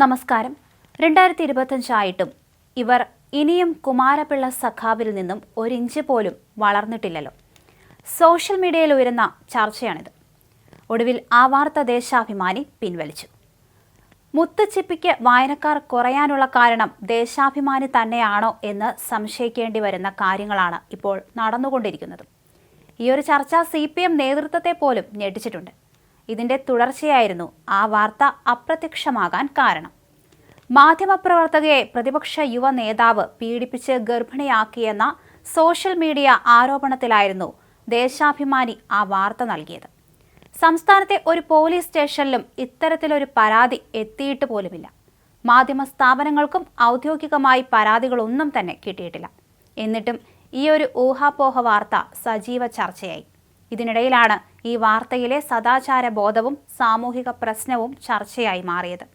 നമസ്കാരം. രണ്ടായിരത്തി ഇരുപത്തഞ്ചായിട്ടും ഇവർ ഇനിയും കുമാരപിള്ള സഖാവിൽ നിന്നും ഒരിഞ്ച് പോലും വളർന്നിട്ടില്ലല്ലോ. സോഷ്യൽ മീഡിയയിൽ ഉയരുന്ന ചർച്ചയാണിത്. ഒടുവിൽ ആ വാർത്ത ദേശാഭിമാനി പിൻവലിച്ചു. മുത്തച്ചിപ്പിക്ക് വായനക്കാർ കുറയാനുള്ള കാരണം ദേശാഭിമാനി തന്നെയാണോ എന്ന് സംശയിക്കേണ്ടി വരുന്ന കാര്യങ്ങളാണ് ഇപ്പോൾ നടന്നുകൊണ്ടിരിക്കുന്നത്. ഈ ഒരു ചർച്ച സി പി എം നേതൃത്വത്തെ പോലും ഞെട്ടിച്ചിട്ടുണ്ട്. ഇതിന്റെ തുടർച്ചയായിരുന്നു ആ വാർത്ത അപ്രത്യക്ഷമാകാൻ കാരണം. മാധ്യമപ്രവർത്തകയെ പ്രതിപക്ഷ യുവ നേതാവ് പീഡിപ്പിച്ച് ഗർഭിണിയാക്കിയെന്ന സോഷ്യൽ മീഡിയ ആരോപണത്തിലായിരുന്നു ദേശാഭിമാനി ആ വാർത്ത നൽകിയത്. സംസ്ഥാനത്തെ ഒരു പോലീസ് സ്റ്റേഷനിലും ഇത്തരത്തിലൊരു പരാതി എത്തിയിട്ട് പോലുമില്ല. മാധ്യമ സ്ഥാപനങ്ങൾക്കും ഔദ്യോഗികമായി പരാതികളൊന്നും തന്നെ കിട്ടിയിട്ടില്ല. എന്നിട്ടും ഈ ഒരു ഊഹാപോഹ വാർത്ത സജീവ ചർച്ചയായി. ഇതിനിടയിലാണ് ഈ വാർത്തയിലെ സദാചാര ബോധവും സാമൂഹിക പ്രശ്നവും ചർച്ചയായി മാറിയത്.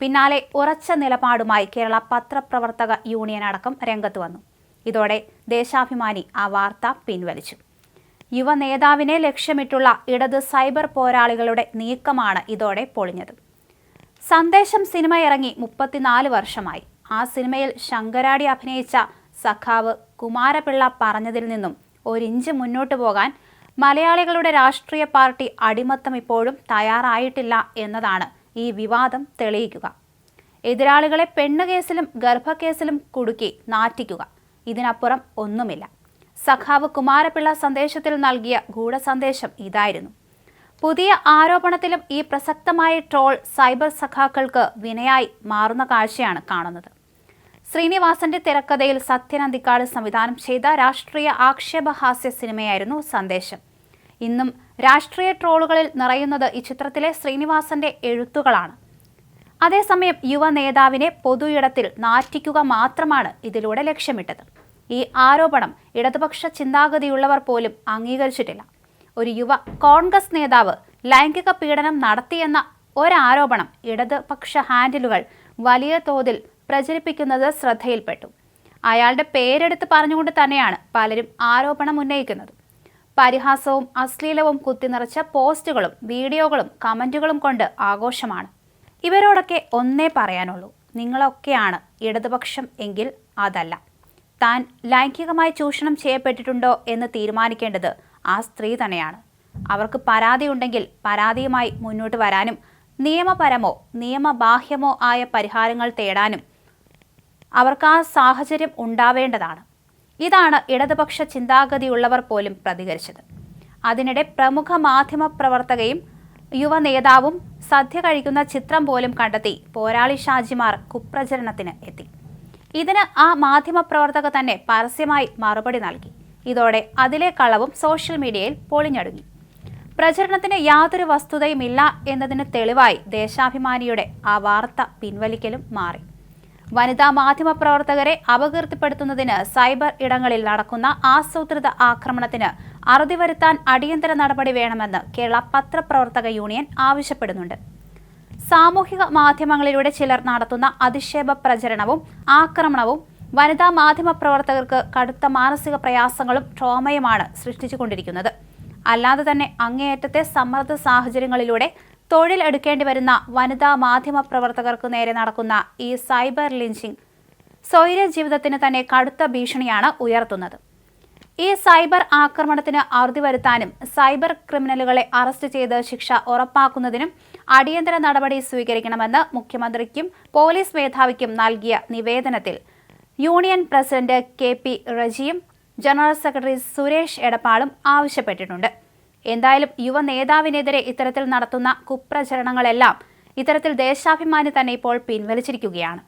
പിന്നാലെ ഉറച്ച നിലപാടുമായി കേരള പത്രപ്രവർത്തക യൂണിയൻ അടക്കം രംഗത്ത് വന്നു. ഇതോടെ ദേശാഭിമാനി ആ വാർത്ത പിൻവലിച്ചു. യുവ നേതാവിനെ ലക്ഷ്യമിട്ടുള്ള ഇടത് സൈബർ പോരാളികളുടെ നീക്കമാണ് ഇതോടെ പൊളിഞ്ഞത്. സന്ദേശം സിനിമ ഇറങ്ങി മുപ്പത്തിനാല് വർഷമായി. ആ സിനിമയിൽ ശങ്കരാടി അഭിനയിച്ച സഖാവ് കുമാരപിള്ള പറഞ്ഞതിൽ നിന്നും ഒരിഞ്ച് മുന്നോട്ടു പോകാൻ മലയാളികളുടെ രാഷ്ട്രീയ പാർട്ടി അടിമത്തം ഇപ്പോഴും തയ്യാറായിട്ടില്ല എന്നതാണ് ഈ വിവാദം തെളിയിക്കുക. എതിരാളികളെ പെണ്ണുകേസിലും ഗർഭക്കേസിലും കുടുക്കി നാറ്റിക്കുക. ഇതിനപ്പുറം ഒന്നുമില്ല. സഖാവ് കുമാരപിള്ള സന്ദേശത്തിൽ നൽകിയ ഗൂഢസന്ദേശം ഇതായിരുന്നു. പുതിയ ആരോപണത്തിലും ഈ പ്രസക്തമായ ട്രോൾ സൈബർ സഖാക്കൾക്ക് വിനയായി മാറുന്ന കാഴ്ചയാണ് കാണുന്നത്. ശ്രീനിവാസന്റെ തിരക്കഥയിൽ സത്യനന്ദിക്കാട് സംവിധാനം ചെയ്ത രാഷ്ട്രീയ ആക്ഷേപഹാസ്യ സിനിമയായിരുന്നു സന്ദേശം. ഇന്നും രാഷ്ട്രീയ ട്രോളുകളിൽ നിറയുന്നത് ഈ ചിത്രത്തിലെ ശ്രീനിവാസന്റെ എഴുത്തുകളാണ്. അതേസമയം യുവ നേതാവിനെ പൊതുയിടത്തിൽ നാറ്റിക്കുക മാത്രമാണ് ഇതിലൂടെ ലക്ഷ്യമിട്ടത്. ഈ ആരോപണം ഇടതുപക്ഷ ചിന്താഗതിയുള്ളവർ പോലും അംഗീകരിച്ചിട്ടില്ല. ഒരു യുവ കോൺഗ്രസ് നേതാവ് ലൈംഗിക പീഡനം നടത്തിയെന്ന ഒരാരോപണം ഇടതുപക്ഷ ഹാൻഡിലുകൾ വലിയ തോതിൽ പ്രചരിപ്പിക്കുന്നത് ശ്രദ്ധയിൽപ്പെട്ടു. അയാളുടെ പേരെടുത്ത് പറഞ്ഞുകൊണ്ട് തന്നെയാണ് പലരും ആരോപണം ഉന്നയിക്കുന്നത്. പരിഹാസവും അശ്ലീലവും കുത്തിനിറച്ച പോസ്റ്റുകളും വീഡിയോകളും കമന്റുകളും കൊണ്ട് ആഘോഷമാണ്. ഇവരോടൊക്കെ ഒന്നേ പറയാനുള്ളൂ. നിങ്ങളൊക്കെയാണ് ഇടതുപക്ഷം എങ്കിൽ അതല്ല. താൻ ലൈംഗികമായി ചൂഷണം ചെയ്യപ്പെട്ടിട്ടുണ്ടോ എന്ന് തീരുമാനിക്കേണ്ടത് ആ സ്ത്രീ തന്നെയാണ്. അവർക്ക് പരാതിയുണ്ടെങ്കിൽ പരാതിയുമായി മുന്നോട്ട് വരാനും നിയമപരമോ നിയമബാഹ്യമോ ആയ പരിഹാരങ്ങൾ തേടാനും അവർക്ക് ആ സാഹചര്യം ഉണ്ടാവേണ്ടതാണ്. ഇതാണ് ഇടതുപക്ഷ ചിന്താഗതിയുള്ളവർ പോലും പ്രതികരിച്ചത്. അതിനിടെ പ്രമുഖ മാധ്യമ പ്രവർത്തകയും യുവ നേതാവും സദ്യ കഴിക്കുന്ന ചിത്രം പോലും കണ്ടെത്തി പോരാളി ഷാജിമാർ കുപ്രചരണത്തിന് എത്തി. ഇതിന് ആ മാധ്യമ പ്രവർത്തക തന്നെ പരസ്യമായി മറുപടി നൽകി. ഇതോടെ അതിലെ കളവും സോഷ്യൽ മീഡിയയിൽ പൊളിഞ്ഞടുങ്ങി. പ്രചരണത്തിന് യാതൊരു വസ്തുതയുമില്ല എന്നതിന് തെളിവായി ദേശാഭിമാനിയുടെ ആ വാർത്ത പിൻവലിക്കലും മാറി. വനിതാ മാധ്യമ പ്രവർത്തകരെ അപകീർത്തിപ്പെടുത്തുന്നതിന് സൈബർ ഇടങ്ങളിൽ നടക്കുന്ന ആസൂത്രിത ആക്രമണത്തിന് അറുതി വരുത്താൻ അടിയന്തര നടപടി വേണമെന്ന് കേരള പത്രപ്രവർത്തക യൂണിയൻ ആവശ്യപ്പെടുന്നുണ്ട്. സാമൂഹിക മാധ്യമങ്ങളിലൂടെ ചിലർ നടത്തുന്ന അധിക്ഷേപ പ്രചരണവും ആക്രമണവും വനിതാ മാധ്യമ പ്രവർത്തകർക്ക് കടുത്ത മാനസിക പ്രയാസങ്ങളും ട്രോമയുമാണ് സൃഷ്ടിച്ചുകൊണ്ടിരിക്കുന്നത്. അല്ലാതെ തന്നെ അങ്ങേയറ്റത്തെ സമ്മർദ്ദ സാഹചര്യങ്ങളിലൂടെ തൊഴിൽ എടുക്കേണ്ടി വരുന്ന വനിതാ മാധ്യമ പ്രവർത്തകർക്ക് നേരെ നടക്കുന്ന ഈ സൈബർ ലിഞ്ചിങ് സ്വൈര ജീവിതത്തിന് തന്നെ കടുത്ത ഭീഷണിയാണ് ഉയർത്തുന്നത്. ഈ സൈബർ ആക്രമണത്തിന് അറുതി വരുത്താനും സൈബർ ക്രിമിനലുകളെ അറസ്റ്റ് ചെയ്ത് ശിക്ഷ ഉറപ്പാക്കുന്നതിനും അടിയന്തര നടപടി സ്വീകരിക്കണമെന്ന് മുഖ്യമന്ത്രിക്കും പോലീസ് മേധാവിക്കും നൽകിയ നിവേദനത്തിൽ യൂണിയൻ പ്രസിഡന്റ് കെ പി റജിയും ജനറൽ സെക്രട്ടറി സുരേഷ് എടപ്പാളും ആവശ്യപ്പെട്ടിട്ടുണ്ട്. എന്തായാലും യുവ നേതാവിനെതിരെ ഇത്തരത്തിൽ നടത്തുന്ന കുപ്രചരണങ്ങളെല്ലാം ഇത്തരത്തിൽ ദേശാഭിമാനി തന്നെ ഇപ്പോൾ പിൻവലിച്ചിരിക്കുകയാണ്.